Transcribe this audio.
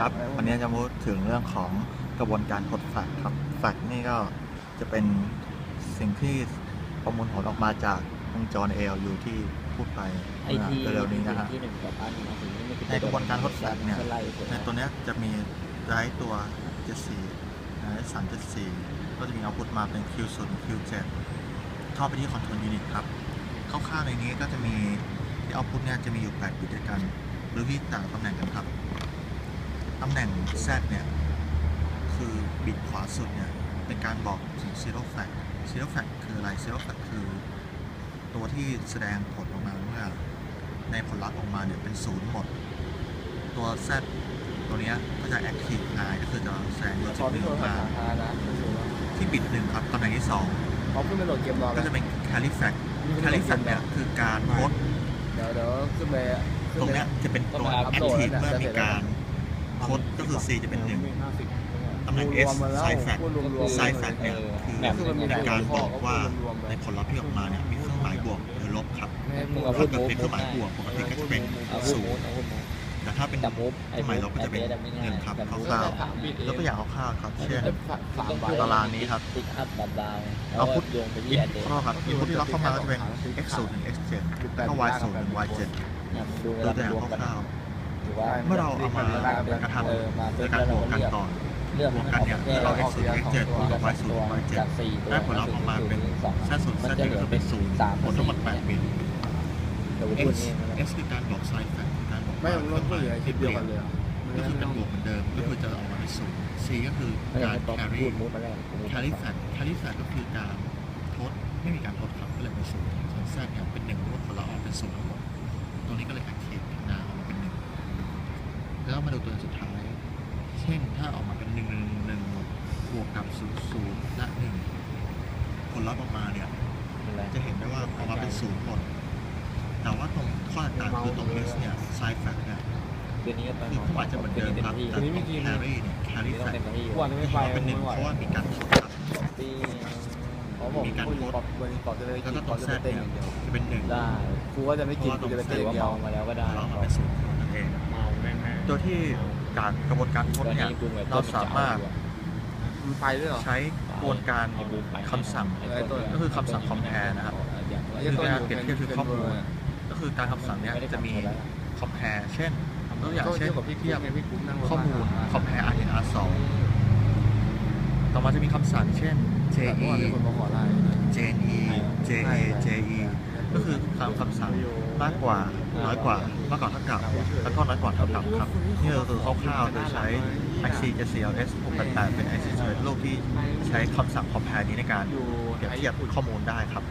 ครับวันนี้จะพูดถึงเรื่องของกระบวนการทดแฟกครับแฟกนี่ก็จะเป็นสิ่งที่ประมวลผลออกมาจากวงจร ALU ที่พูดไปไอทีเมื่อเร็วๆนี้นะฮะที่หนึ่งกับอันนี้ถึงนี่มันคือในกระบวนการทดแฟกเนี่ยไล่ผลในตัวเนี้ยจะมีไรตัว 74ไร374 ก็จะมีเอาพุตมาเป็น Q0 Q7 เข้าไปที่ Control Unit ครับคร่าวๆในนี้ก็จะมีที่เอาพุตเนี่ยจะมีอยู่ 8 บิตด้วยกัน หรือที่ต่างตำแหน่งกันครับตำแหน่ง Z เนี่ย คือบิตขวาสุดเนี่ย เป็นการบอกถึง zero flag zero flag คืออะไร zero flag คือ ตัวที่แสดงผลออกมาเมื่อ ในผลลัพธ์ออกมาเนี่ย เป็นศูนย์หมด ตัว Z ตัวเนี้ยก็จะ active high ก็คือจะแสดงโดยขจุอดหพี่นึ่งโทอรอกหามาทานะไม่รู้ว่าที่บิตหนึ่งครับตำแหน่งที่สองเขาขึ้นไปโหลดเกมรอก็จะเป็น carry flag carry flag เนี่ยคือการโพสต์เดี๋ยวเดี๋ยวขึ้นไปตรงเนี้ยจะเป็นตัว active เมื่อมีการ โพสต์ก็คือ C จะเป็นหนึ่งตำแหน่ง S side fact พูดรวมๆ side fact เนี่ยคือแบบเป็นการบอกว่าในผลลัพธ์ที่ออกมาเนี่ยมีเครื่องหมายบวกหรือลบครับไม่ให้พูดถ้าเกิดเป็นเครื่องหมายบวกปกติก็จะเป็นเอาพูดศูมูนดย์เอาพูดมูดแต่ถ้าเป็นจับมุฟเครื่องหมายลบก็จะเป็นหนึ่งครับคร่าวๆแล้วก็อย่างคร่าวๆครับเช่นสามใบตารางนี้ครับติ๊กอัพดับดาวเอาพุทโยงไปที่อินแอดเดขอโทษครับอินพุทที่เราเข้ามาก็จะเป็น x 0ถึง x 7แล้วก็ y 0ถึง y 7ดูตัวอย่างรวมกันคร่าวหรือ ว่าๆเมื่อเราเอามากระทำเออมาโดเป็นยการบวกกันเลือกก่อนเลือกบวกกันเนี่ยให้เราออก x 0 x 7บวกกับ y 0 y จากสี่7ตัวได้ผลลัพธ์ออกมาเป็นสอง z 0 z 1ก็คือเป็น0ผลทั้งหมด8บิตแต่ว่า x x คือการบอก side fact คือการบอกไม่ว่าผมเครรื่ถองหพูดมาอยยู่ในคลิปที่เปเดียวลี่ยกันนเลยก็คือเป็นบวกเหมือนเดิมก็คือจะออกมาเป็นศูนย์ C ก็คือไม่ได้การต้อง carry พูดมูดมาแล้ว carry fact carry fact ก็คือการ แล้วมาดูตัวสุดท้าย เช่นถ้าออกมาเป็นหนึ่งหนึ่งหนึ่งหมดบวกกับศูนย์ศูนย์และหนึ่งผลลัพธ์ออกมาเนี่ย จะเห็นได้ว่าออกมาเป็นศูนย์หมด แต่ว่าตรงข้อต่างๆคือตรง S เนี่ย side fact เนี่ยคืนนี้ก็ไปคือเขาอาจจะเหมือนเดิมครับแต่ตรง carry เนี่ย carry ต้อง fact เต็มที่วันนี้ไม่ที่ไปเขาเป็นหนึ่งเพราะว่ามีการทดครับที่เขาบอกพูดก่อนวันนี้ก่อนจะเลยแล้วก็ตก่รอนงจะ Z เต้นเนี่อยย่างเดียวจะเป็นหนึ่งได้กูว่าจะไม่กินกูจะไปถืเต้นออว่าย่างเดียวเมามาแล้วก็ได้แล้วออกมาเป็นศูนย์ โดยที่การกระบวนการทดเนี่ยเราสามารถมันไปด้วยเหรอ ใช้กระบวนการคำสั่งก็คือคำสั่ง compare นะครับคือการเปรียบเทียบคือข้อมูลก็คือการคำสั่งเนี้ยจะมี compare เช่นตัวอย่างเช่นกับพี่เทียบไงพี่กุ้งนั่งรถข้อมูล compare r 1 r 2ต่อมาจะมีคำสั่งเช่น je เมื่อวานมีคนมาขอไลน์ jne ja je ก็คือตามคำสั่งมากกว่าน้อยกว่ามากกว่าเท่ากับ แล้วก็น้อยกว่าเท่ากับครับนี่ก็คือคร่าวๆโดยใช้ IC JCLS 688เป็น IC สำเร็จรูปที่ใช้คำสั่ง compare นี้ในการเปรียบเทียบข้อมูลได้ครับ